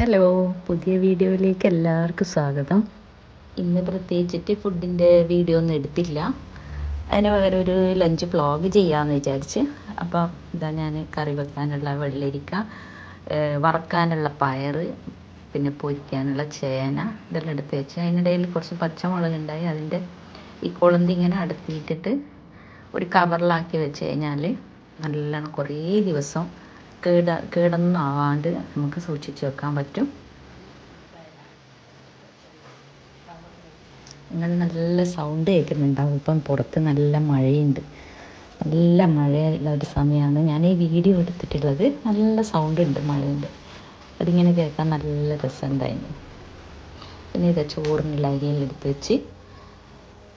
Hello പുതിയ വീഡിയോയിലേക്ക് എല്ലാവർക്കും സ്വാഗതം. ഇന്ന് പ്രത്യേകിച്ചിട്ട് ഫുഡിന്റെ വീഡിയോ ഒന്നും എടുത്തില്ല. അതിന് പകരം ഒരു ലഞ്ച് വ്ളോഗ് ചെയ്യാമെന്ന് വിചാരിച്ച്. അപ്പോൾ ഇതാ ഞാൻ കറി വെക്കാനുള്ള വെള്ളരിക്ക വറക്കാനുള്ള പയറ് പിന്നെ പൊരിക്കാനുള്ള ചേന ഇതെല്ലാം എടുത്ത് വെച്ച്. അതിനിടയിൽ കുറച്ച് പച്ചമുളക് ഉണ്ടായി. അതിന്റെ ഈ കുളന്തി ഇങ്ങനെ അടുത്തിട്ടിട്ട് ഒരു കവറിലാക്കി വെച്ച് കഴിഞ്ഞാൽ നല്ലോണം കുറേ ദിവസം കേട കേടൊന്നും നമുക്ക് സൂക്ഷിച്ച് വെക്കാൻ പറ്റും. നിങ്ങൾ നല്ല സൗണ്ട് കേൾക്കുന്നുണ്ടാവും. ഇപ്പം പുറത്ത് നല്ല മഴയുണ്ട്. നല്ല മഴയുള്ള ഒരു സമയമാണ്. ഞാൻ ഈ വീഡിയോ എടുത്തിട്ടുള്ളത്. നല്ല സൗണ്ട് ഉണ്ട് മഴയുണ്ട് അതിങ്ങനെ കേൾക്കാൻ നല്ല രസമുണ്ടായിരുന്നു. പിന്നെ ഇതാ ചോറിനുള്ള അരിയെല്ലാം എടുത്ത് വെച്ച്.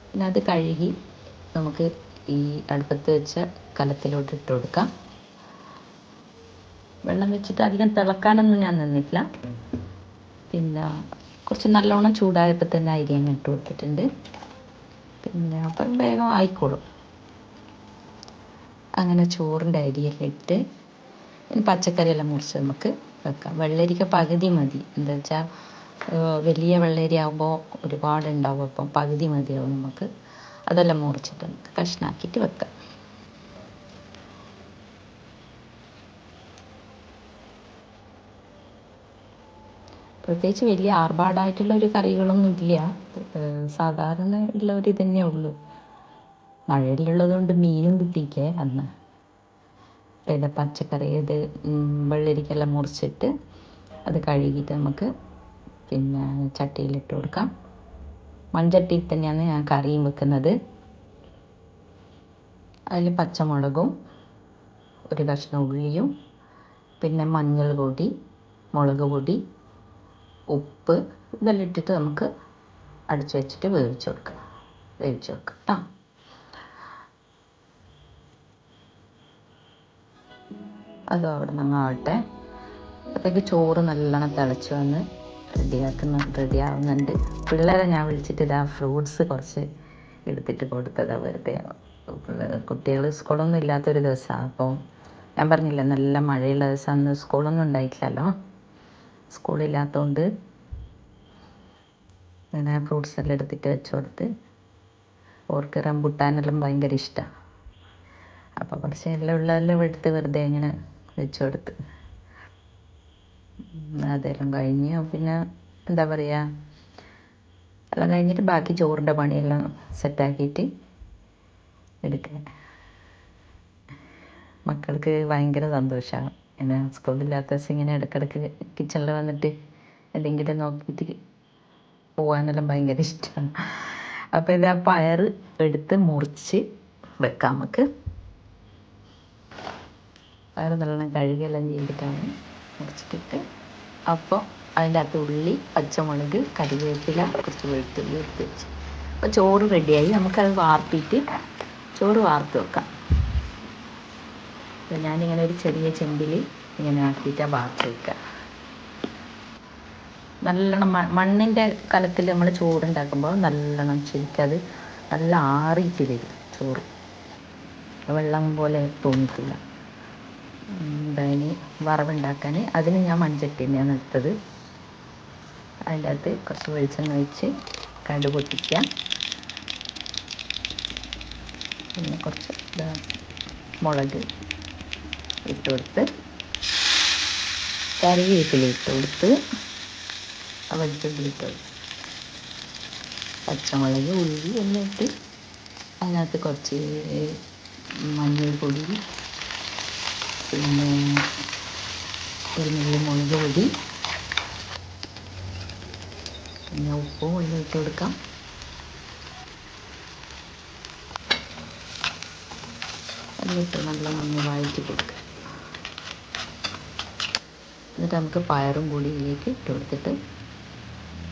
പിന്നെ അത് കഴുകി നമുക്ക് ഈ അടുപ്പത്ത് വെച്ച കലത്തിലോട്ട് ഇട്ട് കൊടുക്കാം. വെള്ളം വെച്ചിട്ട് അധികം തിളക്കാനൊന്നും ഞാൻ നിന്നിട്ടില്ല. പിന്നെ കുറച്ച് നല്ലോണം ചൂടായപ്പോൾ തന്നെ അരി അങ്ങ് ഇട്ട് കൊടുത്തിട്ടുണ്ട്. പിന്നെ അപ്പം വേഗം ആയിക്കോളും. അങ്ങനെ ചോറിന്റെ അരിയെല്ലാം ഇട്ട് ഇനി പച്ചക്കറിയെല്ലാം മുറിച്ച് നമുക്ക് വെക്കാം. വെള്ളരിക്ക പകുതി മതി. എന്താ വെച്ചാൽ വലിയ വെള്ളരി ആകുമ്പോൾ ഒരുപാട് ഉണ്ടാവും അപ്പം പകുതി മതിയാവും നമുക്ക്. അതെല്ലാം മുറിച്ചിട്ട് നമുക്ക് കഷ്ണാക്കിയിട്ട് വെക്കാം. പ്രത്യേകിച്ച് വലിയ ആർഭാടമായിട്ടുള്ള ഒരു കറികളൊന്നും ഇല്ല. സാധാരണ ഉള്ള ഒരു ഇതന്നെ ഉള്ളൂ. മഴയിലുള്ളത് കൊണ്ട് മീനും കിട്ടിയില്ലേ അന്ന്. പിന്നെ പച്ചക്കറി ഇത് വെള്ളരിക്കെല്ലാം മുറിച്ചിട്ട് അത് കഴുകിയിട്ട് നമുക്ക് പിന്നെ ചട്ടിയിലിട്ട് കൊടുക്കാം. മൺചട്ടിയിൽ തന്നെയാണ് ഞാൻ കറിയും വെക്കുന്നത്. അതിൽ പച്ചമുളകും ഒരു കഷ്ണം ഉള്ളിയും പിന്നെ മഞ്ഞൾ പൊടി മുളക് പൊടി ഉപ്പ് ഇതെല്ലാം ഇട്ടിട്ട് നമുക്ക് അടച്ചു വെച്ചിട്ട് വേവിച്ചു കൊടുക്കാം. വേവിച്ചു കൊടുക്കാം കേട്ടോ അതും അവിടെ നിന്ന് ആവട്ടെ. ചോറ് നല്ലോണം തിളച്ച് വന്ന് റെഡിയാക്കുന്ന റെഡി ആവുന്നുണ്ട് പിള്ളേരെ ഞാൻ വിളിച്ചിട്ട് ഇതാ ഫ്രൂട്ട്സ് കുറച്ച് എടുത്തിട്ട് കൊടുത്തതാണ് വെറുതെ. കുട്ടികൾ സ്കൂളൊന്നും ഇല്ലാത്തൊരു ദിവസമാണ് അപ്പോൾ ഞാൻ പറഞ്ഞില്ല നല്ല മഴയുള്ള ദിവസം അന്ന് സ്കൂളൊന്നും ഉണ്ടായിട്ടില്ലല്ലോ. സ്കൂളില്ലാത്തതുകൊണ്ട് ഇങ്ങനെ ഫ്രൂട്ട്സ് എല്ലാം എടുത്തിട്ട് വെച്ച് കൊടുത്ത് ഓർക്ക് റംബുട്ടാനെല്ലാം ഭയങ്കര ഇഷ്ടമാണ് അപ്പോൾ കുറച്ച് എല്ലാം ഉള്ളതെല്ലാം എടുത്ത് വെറുതെ ഇങ്ങനെ വെച്ച് കൊടുത്ത് അതെല്ലാം കഴിഞ്ഞ് പിന്നെ എന്താ പറയുക എല്ലാം കഴിഞ്ഞിട്ട് ബാക്കി ചോറിന്റെ പണിയെല്ലാം സെറ്റാക്കിയിട്ട് എടുക്കുക മക്കൾക്ക് ഭയങ്കര സന്തോഷമാണ് ഇങ്ങനെ സ്കൂളില്ലാത്ത ദിവസം ഇങ്ങനെ ഇടയ്ക്കിടയ്ക്ക് കിച്ചണിൽ വന്നിട്ട് എന്തെങ്കിലും നോക്കിയിട്ട് പോകാനെല്ലാം ഭയങ്കര ഇഷ്ടമാണ് അപ്പോൾ ഇത് ആ പയർ എടുത്ത് മുറിച്ച് വെക്കാം നമുക്ക്. പയർ നല്ലോണം കഴുകിയെല്ലാം ചെയ്തിട്ടാണ് മുറിച്ചിട്ടിട്ട്. അപ്പോൾ അതിന്റെ അകത്ത് ഉള്ളി പച്ചമുളക് കറിവേപ്പില കുറച്ച് വെളുത്തുള്ളി എടുത്ത് വെച്ച്. അപ്പോൾ ചോറ് റെഡിയായി നമുക്കത് വാർത്തിട്ട് ചോറ് വാർത്ത് വെക്കാം. അപ്പോൾ ഞാനിങ്ങനെ ഒരു ചെറിയ ചെമ്പിൽ ഇങ്ങനെ ആക്കിയിട്ട് വാർത്ത് വയ്ക്കുക നല്ലോണം മണ്ണിന്റെ കലത്തിൽ നമ്മൾ ചോറുണ്ടാക്കുമ്പോൾ നല്ലോണം ശരിക്കത് നല്ല ആറിയിട്ട് വരും ചോറ്. വെള്ളം പോലെ തോന്നിക്കില്ല. എന്തായാലും വറവുണ്ടാക്കാൻ അതിന് ഞാൻ മൺചട്ടി തന്നെയാണ് എടുത്തത് അതിന്റെ അകത്ത് കുറച്ച് വെളിച്ചെണ്ണ ഒഴിച്ച് കടു പൊട്ടിക്കുക. പിന്നെ കുറച്ച് മുളക് ഇട്ട് കൊടുത്ത് കറിവേപ്പില ഇട്ട് കൊടുത്ത് വെളുത്തുള്ളി ഇട്ട് കൊടുത്ത് പച്ചമുളക് ഉള്ളി എല്ലാം ഇട്ട് അതിനകത്ത് കുറച്ച് മഞ്ഞൾപ്പൊടി പിന്നെ കുരുമുളക് മുളക് പൊടി പിന്നെ ഉപ്പും എല്ലാം ഇട്ട് കൊടുക്കാം. എന്നിട്ട് നല്ല മഞ്ഞ വഴറ്റി കൊടുക്കുക എന്നിട്ട് നമുക്ക് പയറും കൂടി ഇതിലേക്ക് ഇട്ട് കൊടുത്തിട്ട്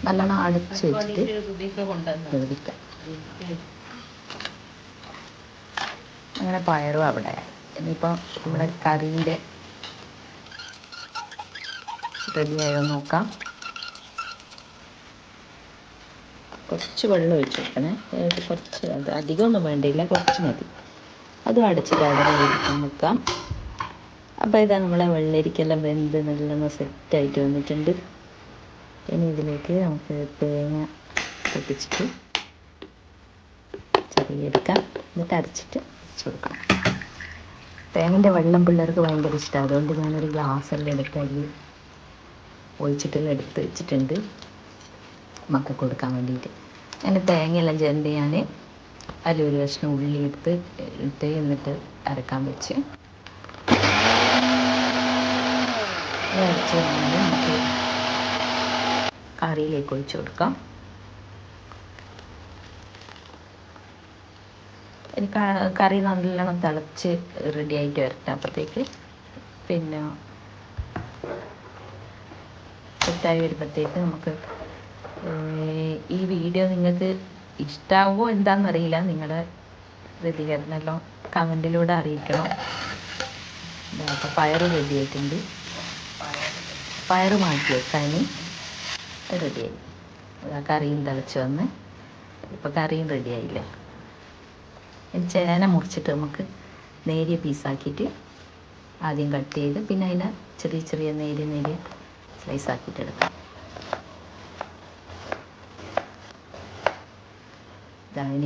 നല്ലോണം അടച്ച് വെച്ചിട്ട് വേവിക്കാം. അങ്ങനെ പയറും അവിടെ. ഇനിയിപ്പോൾ നമ്മുടെ കറീന്റെ റെഡിയായോ നോക്കാം. കുറച്ച് വെള്ളം ഒഴിച്ച് വെക്കണേ കുറച്ച് അത് അധികമൊന്നും വേണ്ടിയില്ല. കുറച്ച് മതി. അതും അടച്ചിട്ട് അവിടെ വെക്കാം. അപ്പോൾ ഇതാ നമ്മളെ വെള്ളരിക്കെല്ലാം വെന്ത് നല്ലോണം സെറ്റായിട്ട് വന്നിട്ടുണ്ട്. ഇനി ഇതിലേക്ക് നമുക്ക് തേങ്ങ പൊട്ടിച്ചിട്ട് ചെറിയെടുക്കാം എന്നിട്ട് അരച്ചിട്ട് വെച്ച് കൊടുക്കണം. തേങ്ങന്റെ വെള്ളം പിള്ളേർക്ക് ഭയങ്കര ഇഷ്ടമാണ് അതുകൊണ്ട് ഞാനൊരു ഗ്ലാസ്സെല്ലാം എടുത്ത് അതിൽ ഒഴിച്ചിട്ടെല്ലാം എടുത്ത് വെച്ചിട്ടുണ്ട്. മക്ക കൊടുക്കാൻ വേണ്ടിയിട്ട്. അങ്ങനെ തേങ്ങയെല്ലാം ചെന്ത് ഞാൻ അതിലൊരു കഷ്ണം ഉള്ളി എടുത്ത് ഇട്ട് എന്നിട്ട് അരക്കാൻ വെച്ച്. ഇത് കഴിഞ്ഞാൽ നമുക്ക് കറിയിലേക്ക് ഒഴിച്ചു കൊടുക്കാം. കറി നല്ലോണം തിളച്ച് റെഡി ആയിട്ട് വരട്ടെ അപ്പോഴത്തേക്ക് പിന്നെ സെറ്റായി വരുമ്പോഴത്തേക്ക് നമുക്ക് ഈ വീഡിയോ നിങ്ങൾക്ക് ഇഷ്ടാവോ എന്താണെന്നറിയില്ല നിങ്ങളുടെ പ്രതികരണമെല്ലാം കമന്റിലൂടെ അറിയിക്കണം. അപ്പോൾ പയർ റെഡി ആയിട്ടുണ്ട്. പയറ് മാറ്റി വെക്കാൻ റെഡിയായി. കറിയും തിളച്ച് വന്ന് ഇപ്പോൾ കറിയും റെഡിയായില്ലേ ചേന മുറിച്ചിട്ട് നമുക്ക് നേരിയ പീസാക്കിയിട്ട് ആദ്യം കട്ട് ചെയ്ത് പിന്നെ അതിനെ ചെറിയ ചെറിയ നേരിയ നേരിയ സ്ലൈസ് ആക്കിയിട്ട് എടുക്കാം.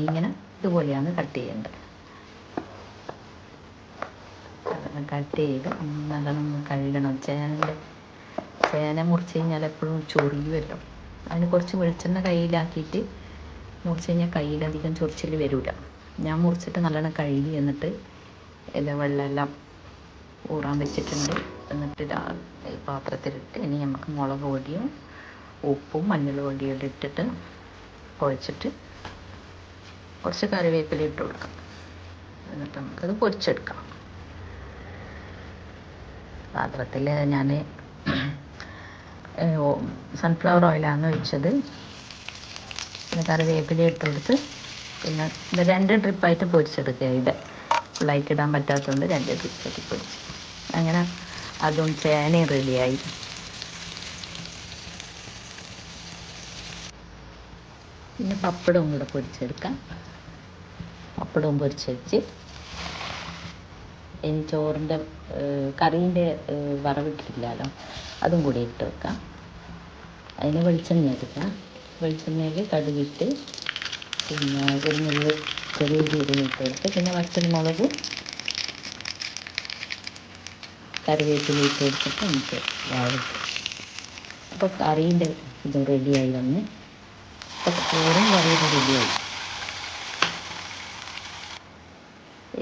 ഇങ്ങനെ ഇതുപോലെയാണ് കട്ട് ചെയ്യേണ്ടത്. കട്ട് ചെയ്ത് നല്ലോണം കഴുകണം. ചേനന്റെ ചേന മുറിച്ച് കഴിഞ്ഞാൽ എപ്പോഴും ചൊറിയുമല്ലോ അതിന് കുറച്ച് വെളിച്ചെണ്ണ കയ്യിലാക്കിയിട്ട് മുറിച്ച് കഴിഞ്ഞാൽ കയ്യിലധികം ചൊറിച്ചിൽ വരില്ല ഞാൻ മുറിച്ചിട്ട് നല്ലോണം കഴുകി എന്നിട്ട് ഇത് വെള്ളമെല്ലാം ഊറാൻ വെച്ചിട്ടുണ്ട്. എന്നിട്ട് പാത്രത്തിലിട്ട് ഇനി നമുക്ക് മുളക് പൊടിയും ഉപ്പും മഞ്ഞൾ പൊടിയും ഇട്ടിട്ട് കുഴച്ചിട്ട് കുറച്ച് കറിവേപ്പില ഇട്ട് കൊടുക്കാം. എന്നിട്ട് നമുക്കത് പൊരിച്ചെടുക്കാം. പാത്രത്തിൽ ഞാൻ സൺഫ്ലവർ ഓയിലാണ് ഒഴിച്ചത്. പിന്നെ കറിവേപ്പില ഇട്ടെടുത്ത് പിന്നെ ഇത് രണ്ട് ട്രിപ്പായിട്ട് പൊരിച്ചെടുക്കുക ഇത്. ഫുള്ളായിട്ട് ഇടാൻ പറ്റാത്തതുകൊണ്ട് രണ്ട് ട്രിപ്പായിട്ട് പൊരിച്ച്. അങ്ങനെ അതും ചേനയും റെഡിയായി പിന്നെ പപ്പടവും കൂടെ പൊരിച്ചെടുക്കാം. പപ്പടവും പൊരിച്ചെടുത്ത് ഇനി ചോറിന്റെ കറീന്റെ വറവിട്ടിട്ടില്ലല്ലോ അതും കൂടി ഇട്ട് വെക്കാം. അതിന് വെളിച്ചെണ്ണ എടുക്കാം വെളിച്ചെണ്ണയിൽ കടുകിട്ട് പിന്നെ കുരുമുളക് ചെറിയ ജീരകം ഇട്ട് കൊടുത്ത് പിന്നെ വറ്റൽമുളകും കറിവേപ്പില ഇട്ട് കൊടുത്തിട്ട് നമുക്ക് വാഴിട്ട് അപ്പോൾ കറീന്റെ ഇത് റെഡിയായി വന്ന്. അപ്പോൾ ചോറും കറിയും റെഡിയായി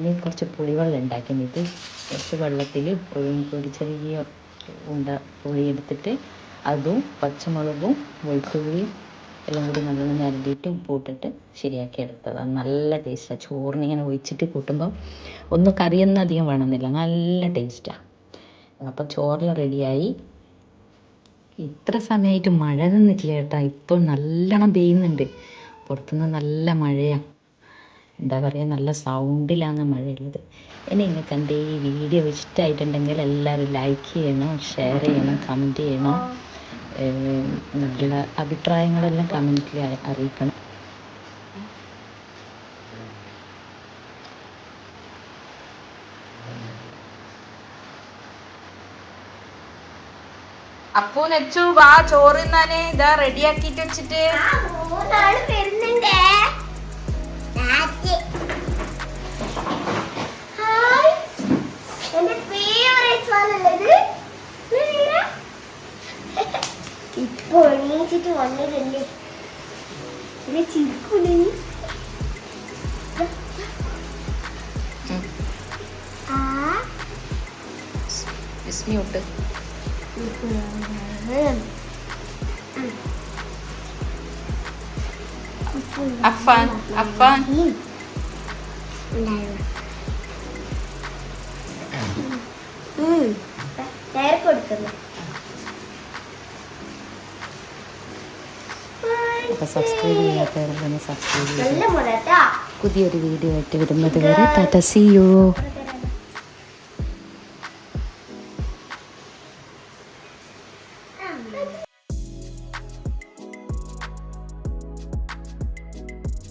ഇനി കുറച്ച് പുളിവെള്ളം ഉണ്ടാക്കി. ഇത് കുറച്ച് വെള്ളത്തിൽ ഒരു ചെറിയ ഉണ്ട പുളി എടുത്തിട്ട് അതും പച്ചമുളകും വെളുത്തുള്ളിയും എല്ലാം കൂടി നല്ലോണം ഞരണ്ടിയിട്ട് ഉപ്പിട്ടിട്ട് ശരിയാക്കി എടുത്തതാണ് നല്ല ടേസ്റ്റാണ് ചോറിന് ഇങ്ങനെ ഒഴിച്ചിട്ട് കൂട്ടുമ്പോൾ ഒന്നും കറിയൊന്നും അധികം വേണമെന്നില്ല. നല്ല ടേസ്റ്റാണ് അപ്പം ചോറിൽ റെഡിയായി. ഇത്ര സമയമായിട്ട് മഴ നിന്നിട്ടില്ല കേട്ടോ. ഇപ്പോൾ നല്ലോണം പെയ്യുന്നുണ്ട്. പുറത്തുനിന്ന് നല്ല മഴയാണ് എന്താ പറയുക നല്ല സൗണ്ടിലാണ് മഴയുള്ളത്. ഇനി നിങ്ങൾക്ക് എന്റെ ഈ വീഡിയോ ഇഷ്ടമായിട്ടുണ്ടെങ്കിൽ എല്ലാവരും ലൈക്ക് ചെയ്യണം ഷെയർ ചെയ്യണം കമന്റ് ചെയ്യണം. നിങ്ങളുടെ അഭിപ്രായങ്ങളെല്ലാം കമന്റിൽ അറിയിക്കണം. അപ്പു നെച്ചു വാ ചോറ് തിന്നാന്. ഇതാ റെഡിയാക്കിട്ട് വെച്ചിട്ട്. ഇപ്പൊ എണീച്ചിട്ട് വന്നതല്ലേ. പിന്നെ ചിരിക്കൂലേ വിസ്മിയൂട്ട് അഫാൻ അഫാൻ നേരെ കൊടുക്കുന്നു അപ്പോൾ സബ്സ്ക്രൈബ് ചെയ്യാത്തവരൊന്ന് സബ്സ്ക്രൈബ് ചെയ്യുക പുതിയൊരു വീഡിയോ ആയിട്ട് വരുന്നത് വരെ ടാറ്റ സി യു